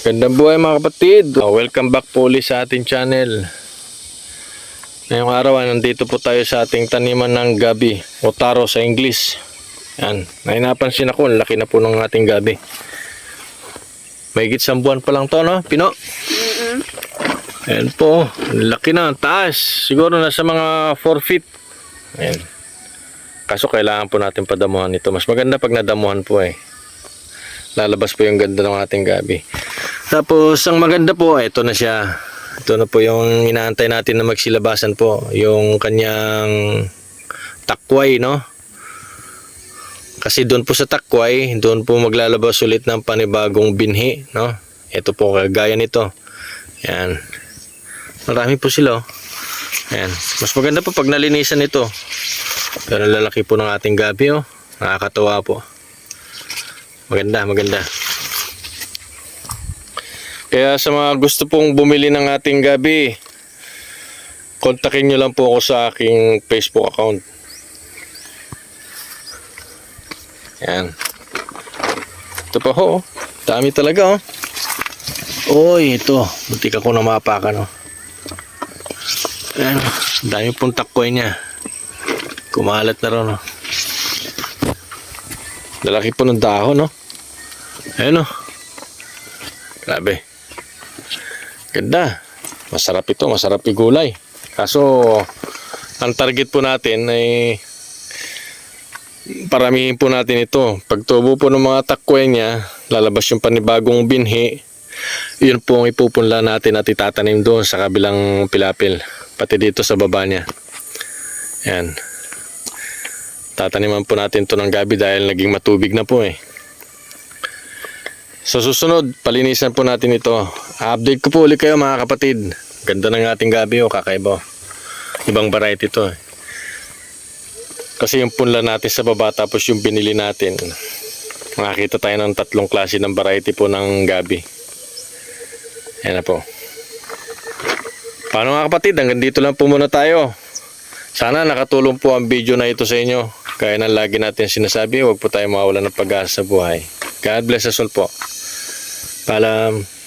Gandang buhay mga kapatid. Oh, welcome back po ulit sa ating channel. Ngayong araw ay nandito po tayo sa ating taniman ng gabi o taro sa English. Yan. May napansin ako, laki na po ng ating gabi. May isang buwan pa lang to, no? Pino? Ayan po. Laki na. Taas. Siguro nasa mga 4 feet. Ayan. Kaso kailangan po natin padamuhan ito. Mas maganda pag nadamuhan po eh. Lalabas po yung ganda ng ating gabi. Tapos, ang maganda po, ito na siya. Ito na po yung inaantay natin na magsilabasan po. Yung kanyang takway, no? Kasi doon po sa takway, doon po maglalabas ulit ng panibagong binhi, no? Ito po, kagaya nito. Yan. Marami po sila, oh. Ayan. Mas maganda po pag nalinisan ito. Pero lalaki po ng ating gabi, oh. Nakakatawa po. Maganda, maganda. Kaya sa mga gusto pong bumili ng ating gabi, kontakin nyo lang po ako sa aking Facebook account. Yan. Ito pa ho. Dami talaga oh. Oy, ito. Butik ako na mapakan oh. Ayan. Dami pong takkoy niya. Kumalat na ron oh. Lalaki po ng dahon no. Ayan oh. Grabe. Ganda. Masarap ito, masarap igulay. Kaso, ang target po natin ay paramihin po natin ito. Pag tubo po ng mga takwe niya, lalabas yung panibagong binhi, yun po ang ipupunla natin at itatanim doon sa kabilang pilapil. Pati dito sa baba niya. Yan. Tataniman po natin to ng gabi dahil naging matubig na po eh. Sa susunod, palinisan po natin ito. Update ko po ulit kayo mga kapatid. Ganda ng ating gabi o kakaiba. Ibang variety ito. eh. Kasi yung punla natin sa baba tapos yung binili natin. Makakita tayo ng tatlong klase ng variety po ng gabi. Yan na po. Paano mga kapatid, hanggang dito lang po muna tayo. Sana nakatulong po ang video na ito sa inyo. Kaya na lagi natin sinasabi, huwag po tayo mawala ng pag-asa sa buhay. God bless us all po. Paalam.